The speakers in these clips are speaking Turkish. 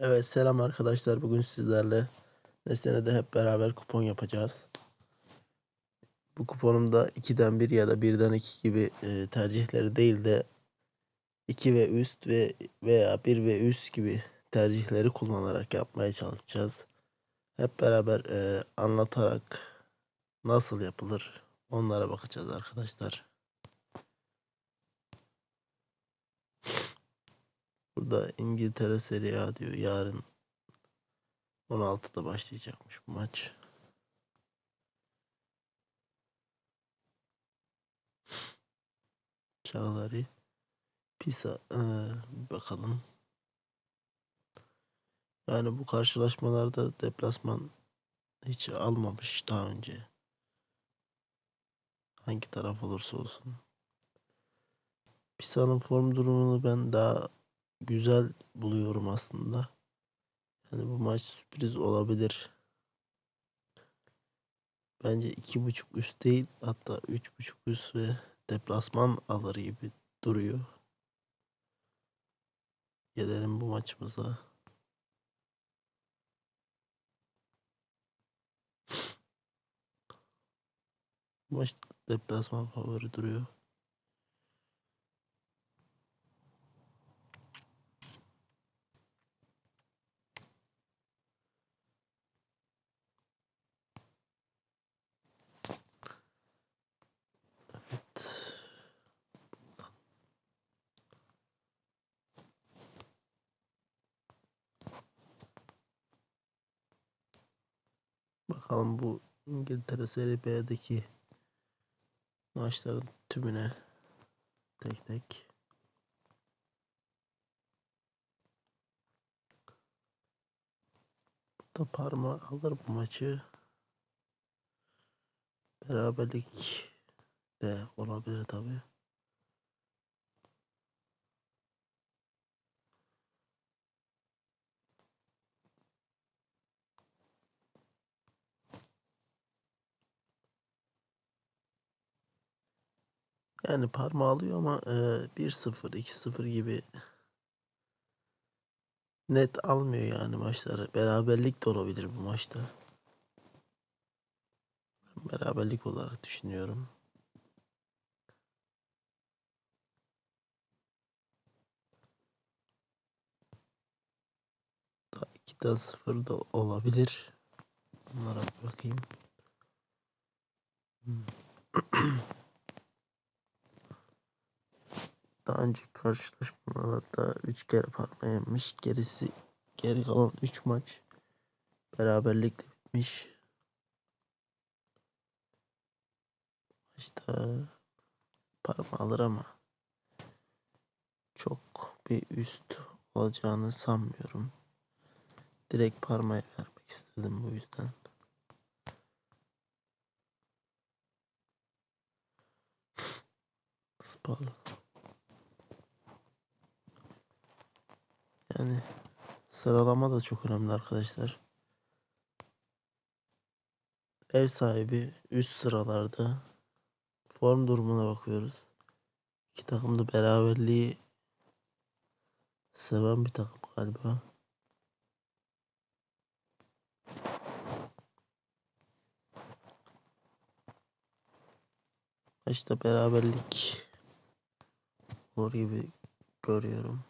Evet selam arkadaşlar. Bugün sizlerle Nesne'de hep beraber kupon yapacağız. Bu kuponumda 2'den 1 ya da 1'den 2 gibi e, tercihleri değil de 2 ve üst ve veya 1 ve üst gibi tercihleri kullanarak yapmaya çalışacağız. Hep beraber e, anlatarak nasıl yapılır onlara bakacağız arkadaşlar. Burada İngiltere Serie A diyor. Yarın 16'da başlayacakmış bu maç. Çağları Pisa ee, bakalım. Yani bu karşılaşmalarda deplasman hiç almamış daha önce. Hangi taraf olursa olsun. Pisa'nın form durumunu ben daha güzel buluyorum aslında. Yani bu maç sürpriz olabilir. Bence iki buçuk üst değil hatta üç buçuk üst ve deplasman alır gibi duruyor. Gelelim bu maçımıza. Maç deplasman favori duruyor. Bakalım bu İngiltere Serie B'deki maçların tümüne tek tek. Da parma alır bu maçı. Beraberlik de olabilir tabi. Yani parmağı alıyor ama e, 1-0, 2-0 gibi net almıyor yani maçları. Beraberlik de olabilir bu maçta. Beraberlik olarak düşünüyorum. Daha 2'den 0 da olabilir. Bunlara bakayım. Hmm. Daha önceki karşılaşmalarda 3 kere parma yemiş. Gerisi geri kalan 3 maç beraberlikle bitmiş. İşte parma alır ama çok bir üst olacağını sanmıyorum. Direkt parmaya vermek istedim bu yüzden. Spal. Yani sıralama da çok önemli arkadaşlar. Ev sahibi üst sıralarda form durumuna bakıyoruz. İki takım da beraberliği seven bir takım galiba. Maçta beraberlik olur gibi görüyorum.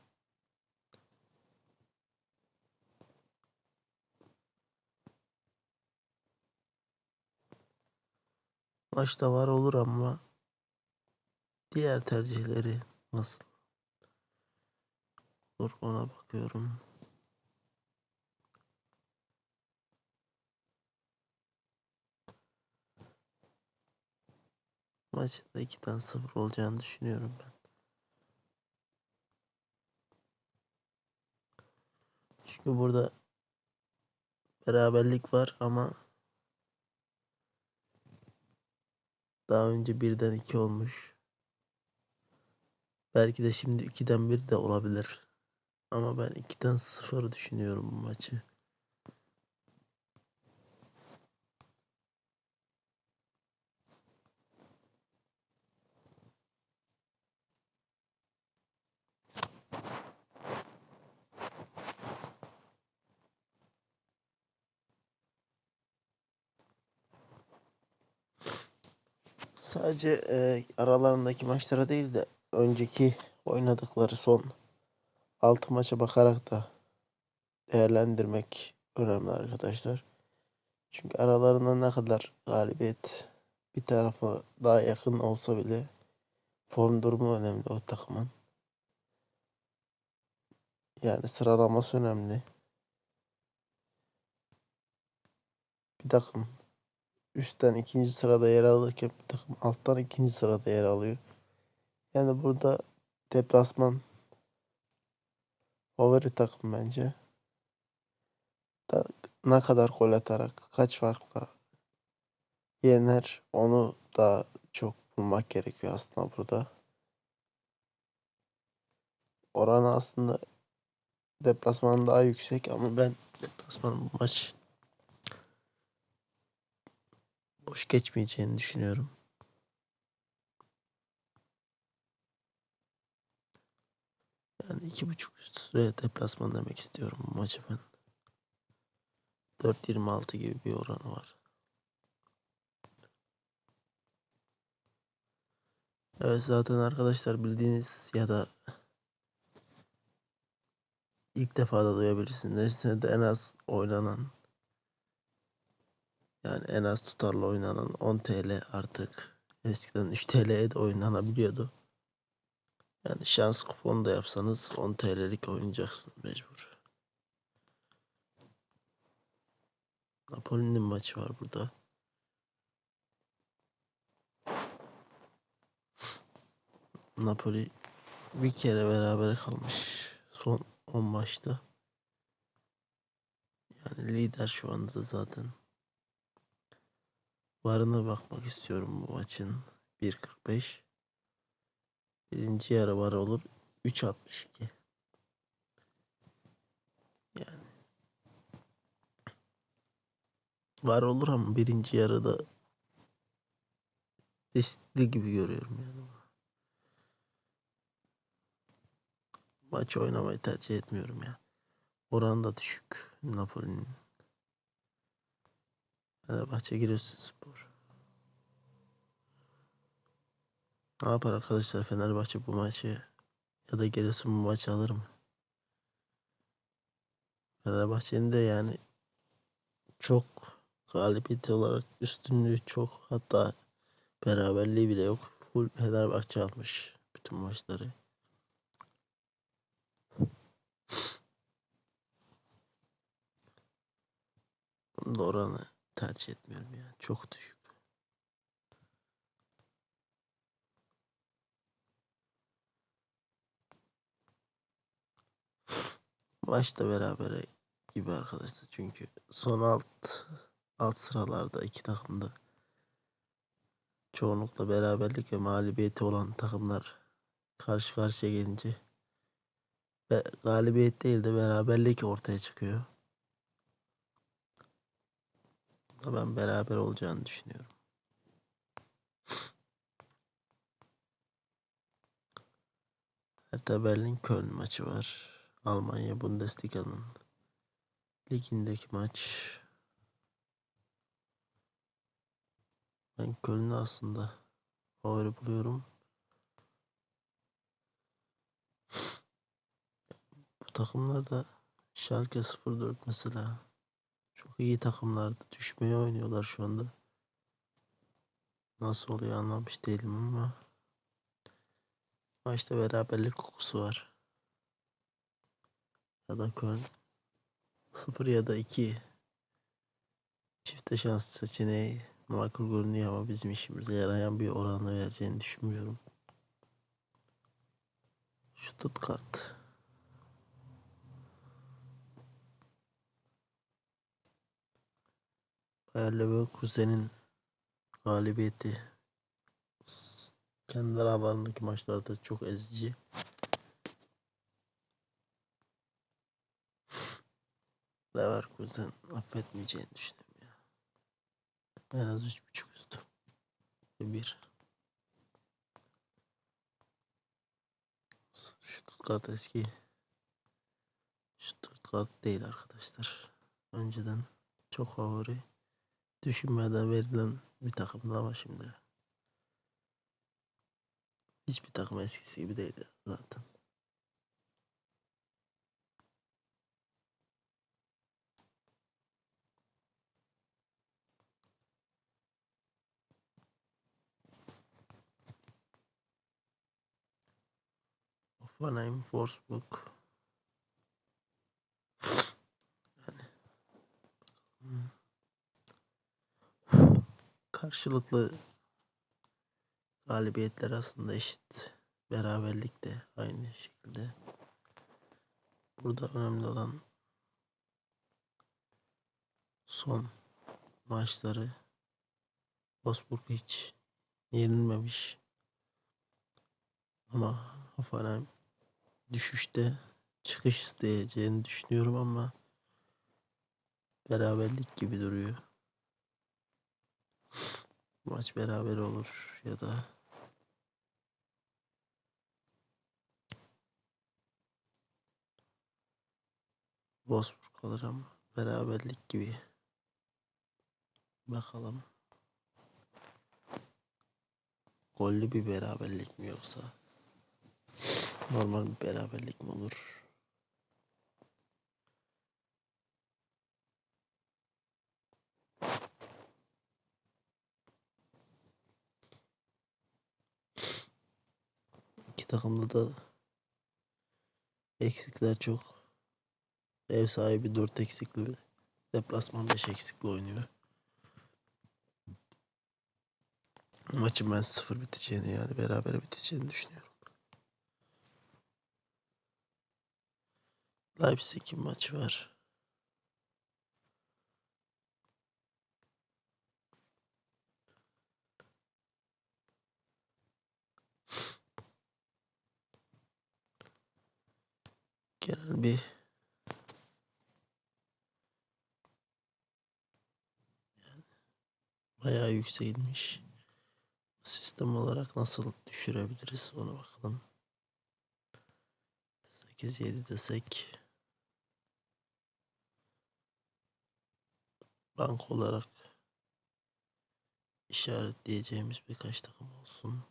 Maçta var olur ama diğer tercihleri nasıl olur ona bakıyorum. Maçta 2'den 0 olacağını düşünüyorum ben. Çünkü burada beraberlik var ama daha önce birden 2 olmuş. Belki de şimdi 2'den 1 de olabilir. Ama ben 2'den 0 düşünüyorum bu maçı. Sadece e, aralarındaki maçlara değil de önceki oynadıkları son 6 maça bakarak da değerlendirmek önemli arkadaşlar. Çünkü aralarında ne kadar galibiyet bir tarafa daha yakın olsa bile form durumu önemli o takımın. Yani sıralaması önemli. Bir takım üstten ikinci sırada yer alırken bir takım alttan ikinci sırada yer alıyor. Yani burada deplasman favori takım bence. Da ne kadar gol atarak kaç farkla yener onu da çok bulmak gerekiyor aslında burada. Oranı aslında deplasman daha yüksek ama ben deplasman bu maç boş geçmeyeceğini düşünüyorum. Yani iki buçuk üstü deplasman demek istiyorum bu maçı ben. 4.26 gibi bir oranı var. Evet zaten arkadaşlar bildiğiniz ya da ilk defa da duyabilirsiniz. En az oynanan yani en az tutarlı oynanan 10 TL artık eskiden 3 TL'ye de oynanabiliyordu. Yani şans kuponu da yapsanız 10 TL'lik oynayacaksınız mecbur. Napoli'nin maçı var burada. Napoli bir kere beraber kalmış son 10 maçta. Yani lider şu anda da zaten. Varına bakmak istiyorum bu maçın. 1.45. Birinci yarı var olur. 3.62. Yani. Var olur ama birinci yarıda riskli gibi görüyorum yani. Maç oynamayı tercih etmiyorum ya. Oran da düşük Napoli'nin. Fenerbahçe Giresunspor. Ne yapar arkadaşlar Fenerbahçe bu maçı ya da Giresun bu maçı alır mı? Fenerbahçe'nin de yani çok galibiyeti olarak üstünlüğü çok hatta beraberliği bile yok. Full Fenerbahçe almış bütün maçları. Bunun da oranı tercih etmiyorum ya. Çok düşük. Maçta beraber gibi arkadaşlar. Çünkü son alt alt sıralarda iki takımda çoğunlukla beraberlik ve mağlubiyeti olan takımlar karşı karşıya gelince ve galibiyet değil de beraberlik ortaya çıkıyor. Ben beraber olacağını düşünüyorum. Hertha Berlin Köln maçı var. Almanya Bundesliga'nın ligindeki maç. Ben Köln'ü aslında favori buluyorum. Bu takımlar da Schalke 04 mesela çok iyi takımlardı. Düşmeye oynuyorlar şu anda. Nasıl oluyor anlamış değilim ama maçta beraberlik kokusu var. Ya da Köln 0 ya da 2 çifte şans seçeneği makul görünüyor ama bizim işimize yarayan bir oranla vereceğini düşünmüyorum. Stuttgart Leverkusen'in galibiyeti kendi aralarındaki maçlarda çok ezici. Leverkusen affetmeyeceğini düşünüyorum ya. En az üç buçuk üstü. Bir. Stuttgart eski. Stuttgart değil arkadaşlar. Önceden çok favori düşünmeden verilen bir takımdı ama şimdi Hiçbir takım eskisi gibi değil zaten. Hoffenheim, Wolfsburg. Yani Hmm. Karşılıklı galibiyetler aslında eşit. Beraberlik de aynı şekilde. Burada önemli olan son maçları Wolfsburg hiç yenilmemiş. Ama Hoffenheim düşüşte çıkış isteyeceğini düşünüyorum ama beraberlik gibi duruyor. Maç beraber olur ya da Wolfsburg alır ama beraberlik gibi. Bakalım. Gollü bir beraberlik mi yoksa normal bir beraberlik mi olur? İki takımda da eksikler çok. Ev sahibi 4 eksikli, deplasman 5 eksikli oynuyor. Maçın ben sıfır biteceğini yani beraber biteceğini düşünüyorum. Leipzig'in maçı var. Genel bir yani bayağı yükselmiş. Sistem olarak nasıl düşürebiliriz ona bakalım. 8 7 desek bank olarak işaretleyeceğimiz birkaç takım olsun.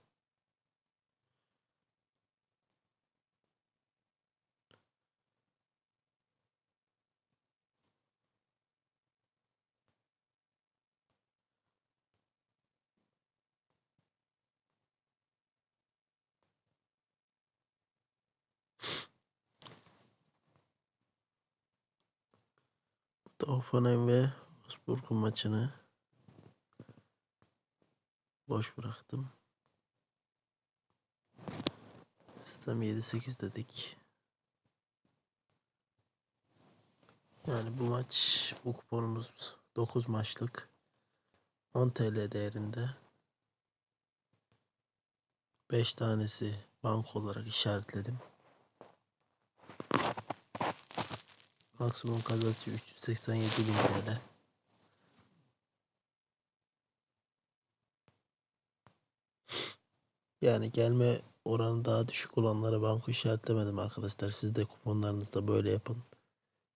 Hoffenheim ve Wolfsburg'un maçını boş bıraktım. Sistem 7-8 dedik. Yani bu maç bu kuponumuz 9 maçlık 10 TL değerinde. 5 tanesi bank olarak işaretledim. Maksimum kazancı 387 bin TL. Yani gelme oranı daha düşük olanlara banko işaretlemedim arkadaşlar. Siz de kuponlarınızda böyle yapın.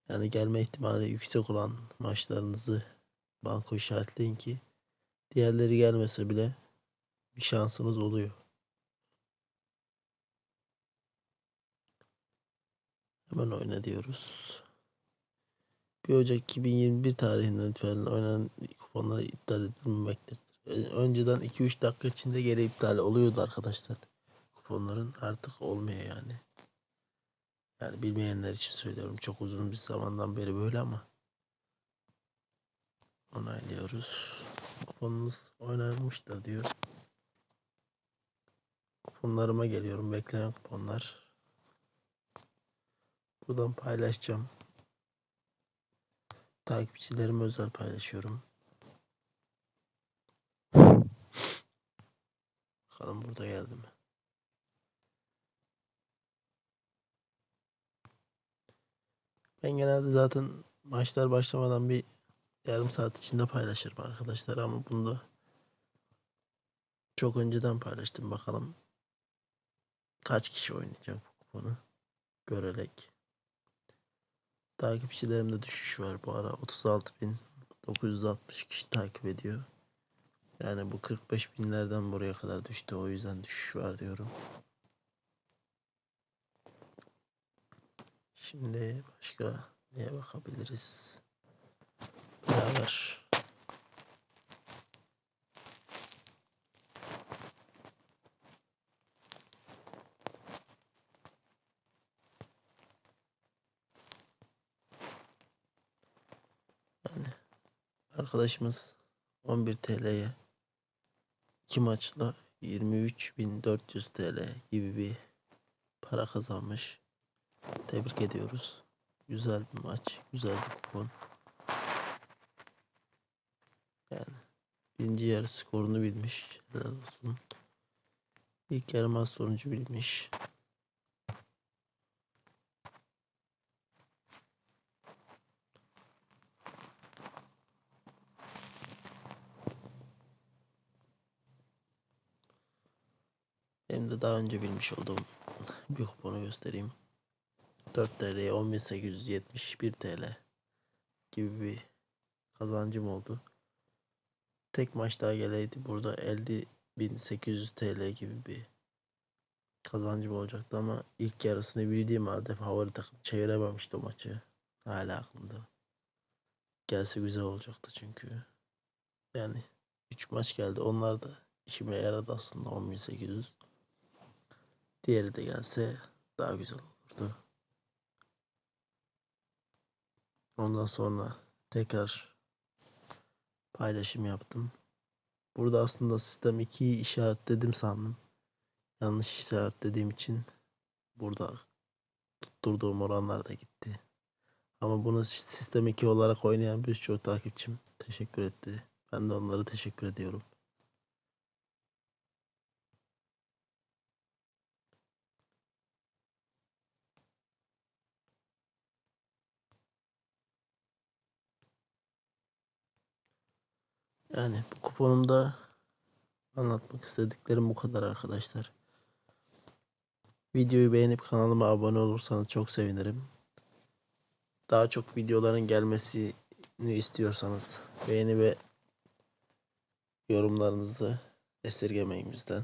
Yani gelme ihtimali yüksek olan maçlarınızı banko işaretleyin ki diğerleri gelmese bile bir şansınız oluyor. Hemen oyna diyoruz. 1 Ocak 2021 tarihinden itibaren oynanan kuponları iptal edilmemektedir. Önceden 2-3 dakika içinde geri iptal oluyordu arkadaşlar. Kuponların artık olmuyor yani. Yani bilmeyenler için söylüyorum. Çok uzun bir zamandan beri böyle ama. Onaylıyoruz. Kuponunuz oynanmıştır diyor. Kuponlarıma geliyorum. Bekleyen kuponlar. Buradan paylaşacağım. Takipçilerime özel paylaşıyorum. Bakalım burada geldi mi? Ben genelde zaten maçlar başlamadan bir yarım saat içinde paylaşırım arkadaşlar ama bunda çok önceden paylaştım bakalım kaç kişi oynayacak bu kuponu görerek. Takipçilerimde düşüş var bu ara 36.960 kişi takip ediyor. Yani bu 45 binlerden buraya kadar düştü. O yüzden düşüş var diyorum. Şimdi başka neye bakabiliriz? Beraber. Yani arkadaşımız 11 TL'ye iki maçla 23.400 TL gibi bir para kazanmış. Tebrik ediyoruz. Güzel bir maç, güzel bir kupon. Yani birinci yarı skorunu bilmiş. Helal olsun. İlk yarı maç sonucu bilmiş. Daha önce bilmiş olduğum bir kuponu göstereyim. 4 TL'ye 10.871 TL gibi bir kazancım oldu. Tek maç daha geleydi burada 50.800 TL gibi bir kazancım olacaktı ama ilk yarısını bildiğim halde favori takım çevirememişti o maçı. Hala aklımda. Gelse güzel olacaktı çünkü. Yani 3 maç geldi. Onlar da işime yaradı aslında 10.800. Diğeri de gelse daha güzel olurdu. Ondan sonra tekrar paylaşım yaptım. Burada aslında sistem 2'yi işaretledim sandım. Yanlış işaretlediğim için burada tutturduğum oranlar da gitti. Ama bunu sistem 2 olarak oynayan birçok takipçim teşekkür etti. Ben de onlara teşekkür ediyorum. Yani bu kuponumda anlatmak istediklerim bu kadar arkadaşlar. Videoyu beğenip kanalıma abone olursanız çok sevinirim. Daha çok videoların gelmesini istiyorsanız beğeni ve yorumlarınızı esirgemeyin bizden.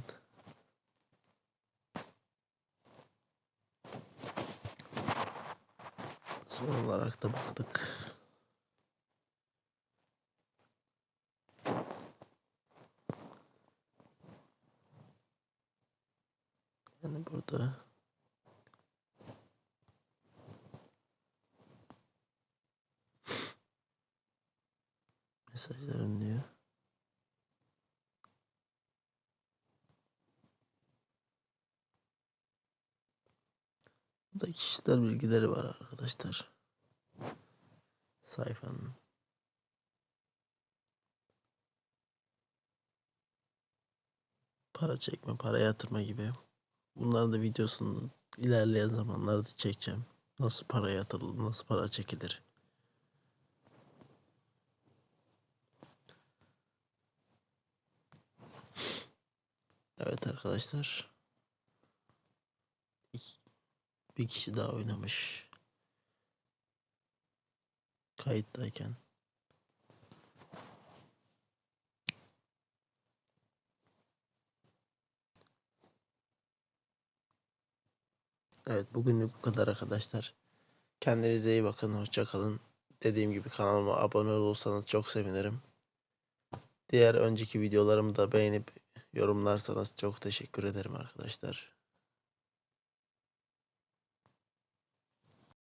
Son olarak da baktık. Yani burada mesajlarım diyor. Burada kişisel bilgileri var arkadaşlar. Sayfanın. Para çekme, para yatırma gibi. Bunların da videosunu ilerleyen zamanlarda çekeceğim. Nasıl para yatırılır, nasıl para çekilir. Evet arkadaşlar. Bir kişi daha oynamış. Kayıttayken. Evet bugünlük bu kadar arkadaşlar. Kendinize iyi bakın. Hoşça kalın. Dediğim gibi kanalıma abone olursanız çok sevinirim. Diğer önceki videolarımı da beğenip yorumlarsanız çok teşekkür ederim arkadaşlar.